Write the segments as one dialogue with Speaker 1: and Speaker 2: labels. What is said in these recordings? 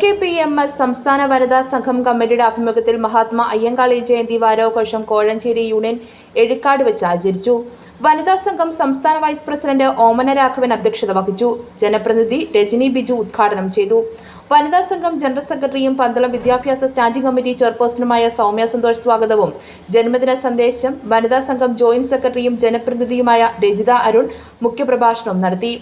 Speaker 1: K P M S സംസ്ഥാന വനിതാ സംഘം കമ്മിറ്റിയുടെ ആഭിമുഖ്യത്തിൽ മഹാത്മാ അയ്യങ്കാളി ജയന്തി വാരാഘോഷം കോഴഞ്ചേരി യൂണിയൻ എഴിക്കാട് വെച്ച് ആചരിച്ചു. വനിതാ സംഘം സംസ്ഥാന വൈസ് പ്രസിഡന്റ് ഓമന രാഘവൻ അധ്യക്ഷത വഹിച്ചു. ജനപ്രതിനിധി രജനി ബിജു ഉദ്ഘാടനം ചെയ്തു. വനിതാ സംഘം ജനറൽ സെക്രട്ടറിയും പന്തളം വിദ്യാഭ്യാസ സ്റ്റാൻഡിംഗ് കമ്മിറ്റി ചെയർപേഴ്സണുമായ സൗമ്യ സന്തോഷ് സ്വാഗതവും. ജന്മദിന സന്ദേശം വനിതാ സംഘം ജോയിന്റ് സെക്രട്ടറിയും ജനപ്രതിനിധിയുമായ രജിത അരുൺ മുഖ്യപ്രഭാഷണം നടത്തി.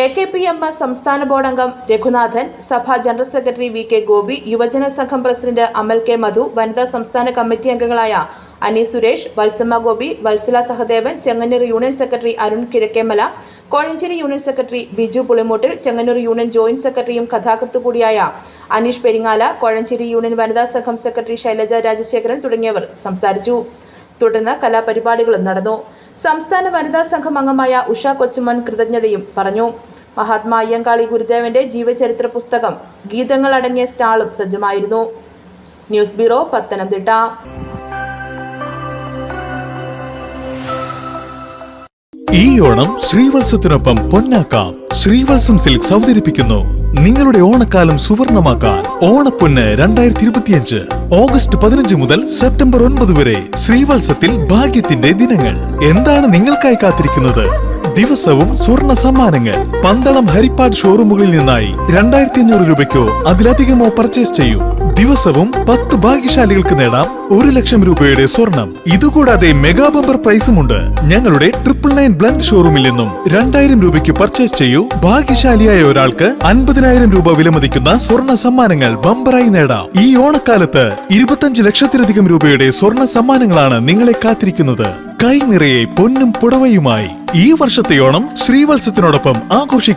Speaker 1: A K P M S സംസ്ഥാന ബോർഡ് അംഗം രഘുനാഥൻ സഭാ general secretary V K Gopi യുവജന സംഘം പ്രസിഡന്റ് അമൽ കെ മധു വനിതാ സംസ്ഥാന കമ്മിറ്റി അംഗങ്ങളായ Ani Suresh Valsamma Gopi Valsala Sahadevan Chengannur union secretary Arun Kizhakkemala Kozhencherry union secretary Biju Pulimoottil Chengannur union joint സെക്രട്ടറിയും കഥാകൃത്ത് കൂടിയായ അനീഷ് പെരിങ്ങാല കോഴഞ്ചേരി യൂണിയൻ വനിതാ സംഘം സെക്രട്ടറി ശൈലജ രാജശേഖരൻ തുടങ്ങിയവർ സംസാരിച്ചു. തുടർന്ന് കലാപരിപാടികളും നടന്നു. സംസ്ഥാന വനിതാ സംഘം അംഗമായ ഉഷ കൊച്ചുമൻ കൃതജ്ഞതയും പറഞ്ഞു. മഹാത്മാ അയ്യങ്കാളി ഗുരുദേവന്റെ ജീവചരിത്ര പുസ്തകം ഗീതങ്ങൾ അടങ്ങിയ സ്റ്റാളും സജ്ജമായിരുന്നു. News bureau Pathanamthitta.
Speaker 2: ഈ ഓണം ശ്രീവത്സത്തിനൊപ്പം പൊന്നാക്കാം. ശ്രീവത്സം സിൽക്സ് അവതരിപ്പിക്കുന്നു. നിങ്ങളുടെ ഓണക്കാലം സുവർണമാക്കാൻ ഓണപ്പൊന്ന് രണ്ടായിരത്തി ഇരുപത്തിയഞ്ച് ഓഗസ്റ്റ് പതിനഞ്ച് മുതൽ സെപ്റ്റംബർ ഒൻപത് വരെ ശ്രീവത്സത്തിൽ ഭാഗ്യത്തിന്റെ ദിനങ്ങൾ. എന്താണ് നിങ്ങൾക്കായി കാത്തിരിക്കുന്നത്? ദിവസവും സ്വർണ സമ്മാനങ്ങൾ. പന്തളം ഹരിപ്പാട് ഷോറൂമുകളിൽ നിന്നായി രണ്ടായിരത്തി അഞ്ഞൂറ് രൂപയ്ക്കോ അതിലധികമോ പർച്ചേസ് ചെയ്യൂ. ദിവസവും പത്ത് ഭാഗ്യശാലികൾക്ക് നേടാം ഒരു ലക്ഷം രൂപയുടെ സ്വർണം. ഇതുകൂടാതെ മെഗാ ബമ്പർ പ്രൈസുമുണ്ട് ഞങ്ങളുടെ ട്രിപ്പിൾ നയൻ ബ്ലൻഡ് ഷോറൂമിൽ നിന്നും രണ്ടായിരം രൂപയ്ക്ക് പർച്ചേസ് ചെയ്യൂ. ഭാഗ്യശാലിയായ ഒരാൾക്ക് അൻപതിനായിരം രൂപ വിലമതിക്കുന്ന സ്വർണ സമ്മാനങ്ങൾ ബമ്പറായി നേടാം. ഈ ഓണക്കാലത്ത് ഇരുപത്തഞ്ച് ലക്ഷത്തിലധികം രൂപയുടെ സ്വർണ സമ്മാനങ്ങളാണ് നിങ്ങളെ കാത്തിരിക്കുന്നത്. കൈ നിറയെ പൊന്നും പുടവയുമായി ഈ വർഷത്തെ ഓണം ശ്രീവത്സത്തിനോടൊപ്പം ആഘോഷിക്കും